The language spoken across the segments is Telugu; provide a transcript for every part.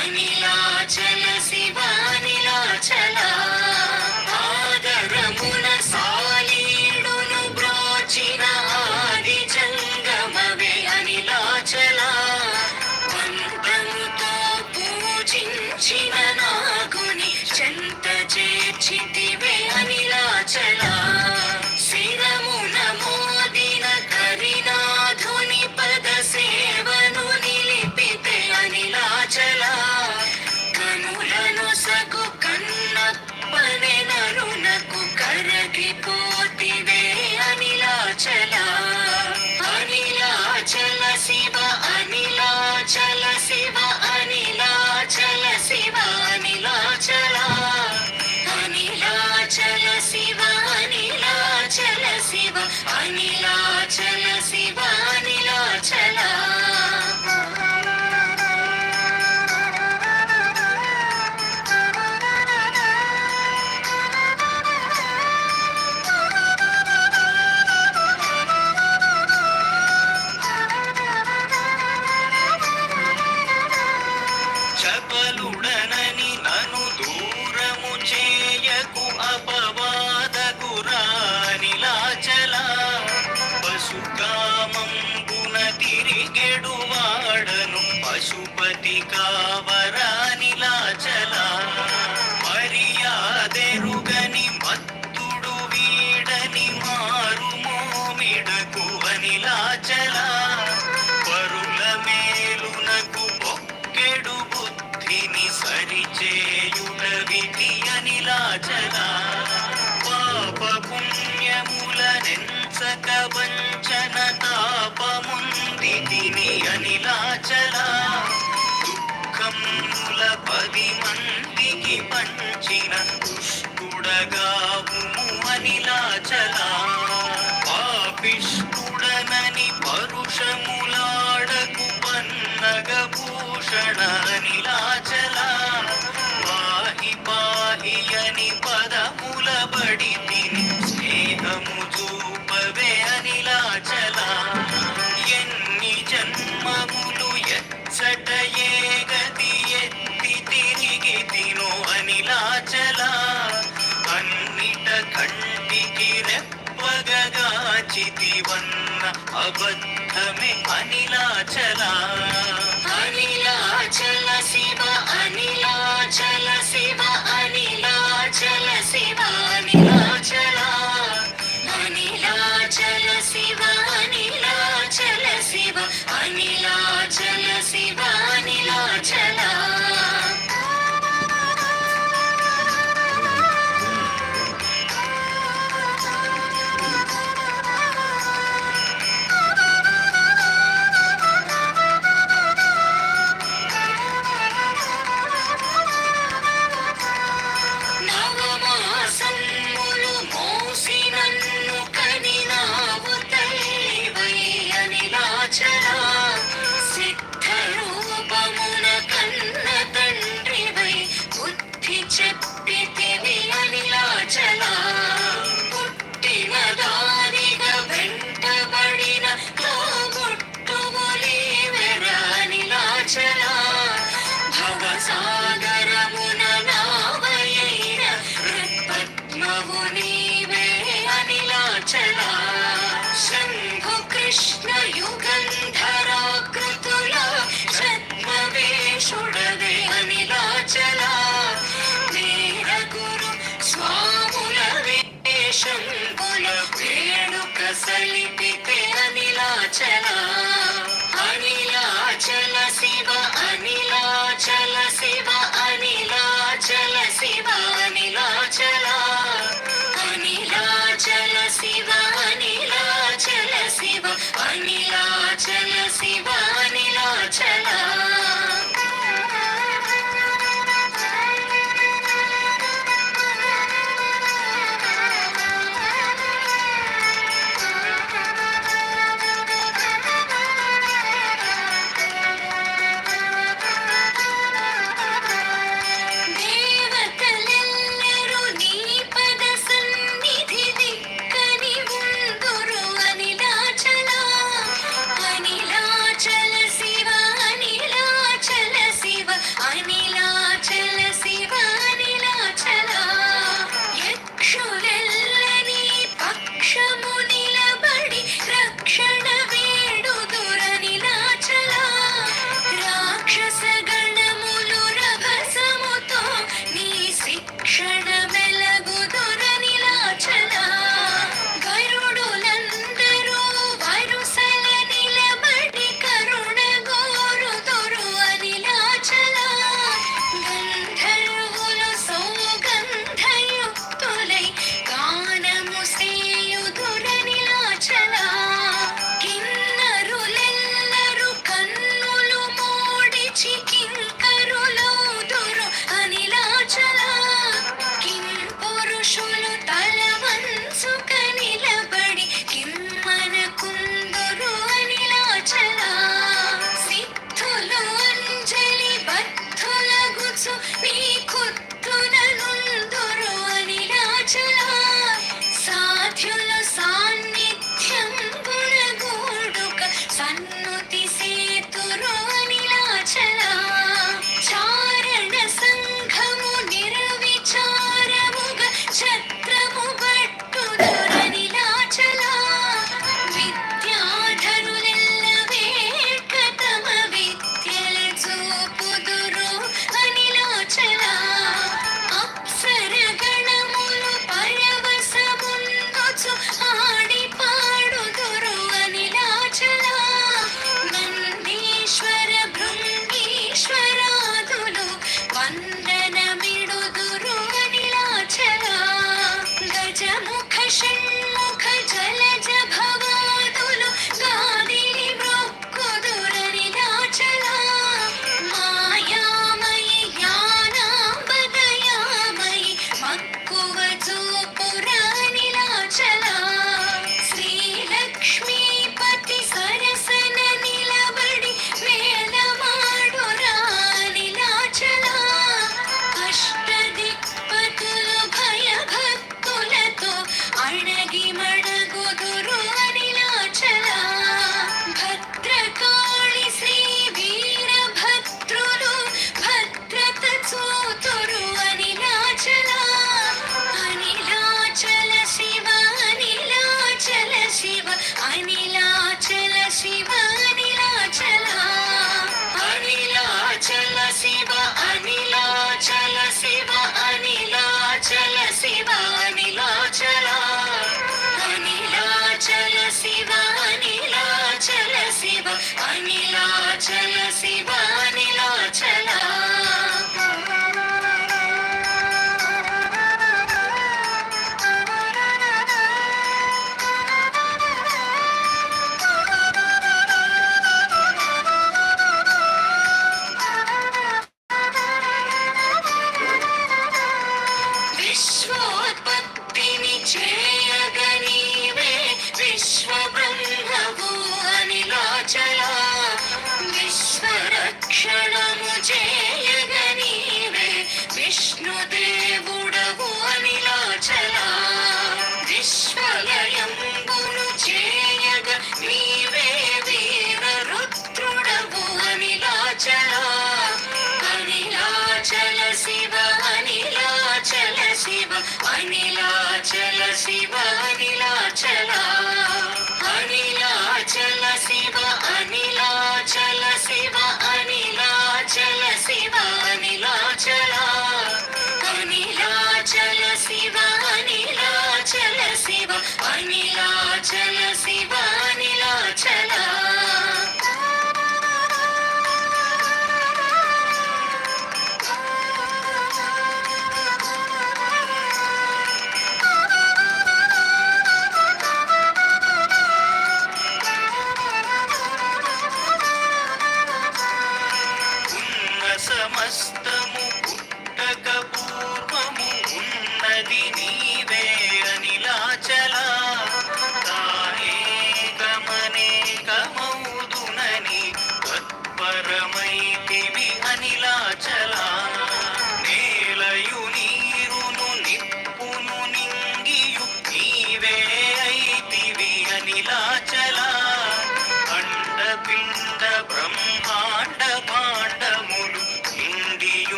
Manila. భయముల నెంచక వంచన తాపముంది తిని అనిలాచల. దుఃఖముల పది మందికి పంచిన దుష్టుడగావు అనిలాచల. పాపిష్టుడనని పరుషములా అబద్ధమే అనిలాచల. అనిలాచల శివ అనిలాచల శివ అనిలాచల శివ అనిలాచల. అనిలాచల శివ అనిలాచల శివ అనిలా అనిలాచల అనిలాచల శివ అనిలాచల శివ అనిలాచల శివ అనిలాచల అనిలాచల శివ అనిలాచల శివ అనిలాచల శివ శివ అనిలాచల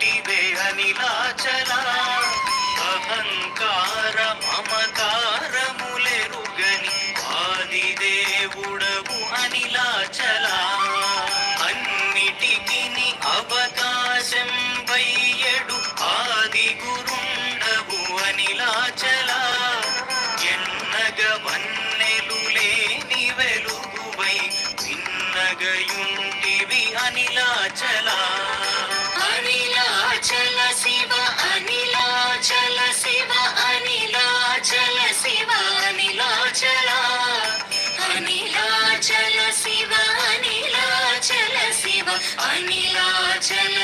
দিবে శివ అనిలాచల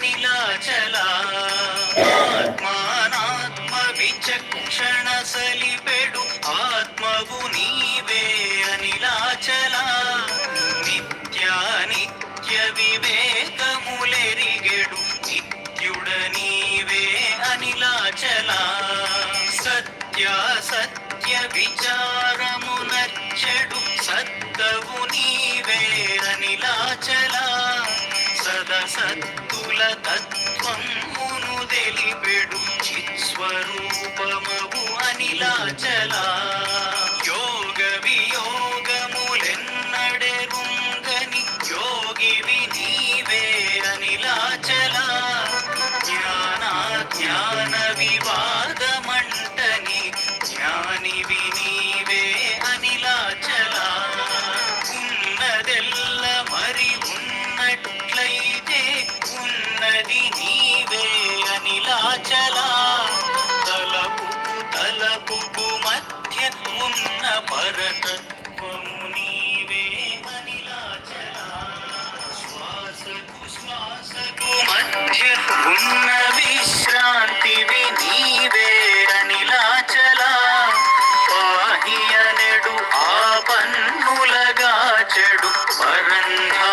నీలాచలా ఆత్మానాత్మ విచక్షణ సలిపెడు ఆత్మవు నీవే అనిలాచలా. నిత్యా నిత్య వివేకములెరిగెడు. నిత్యుడ నీవే అనిలాచలా. సత్యా సత్య విచారము నచ్చడు. సత్తవు నీవే అనిలాచలా. సదా సత్తు తత్వమును తెలిపెడు చిస్వరూపమగు అనిలాచల. యోగ వియోగములెన్నడెరుంగని యోగివి నీవే అనిలాచల. జ్ఞాన జ్ఞాన వివా ചെടുപ്പറഞ്ഞ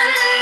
Bye.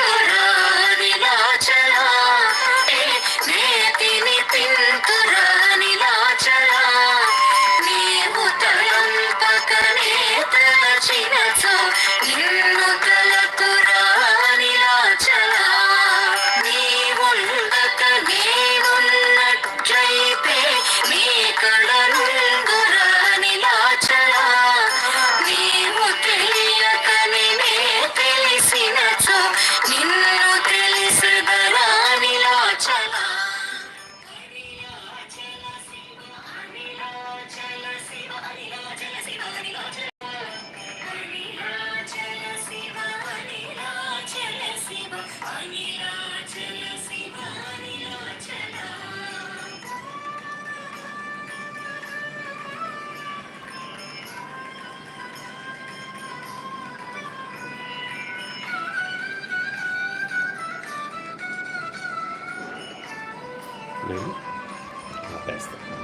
ఆపేస్తాను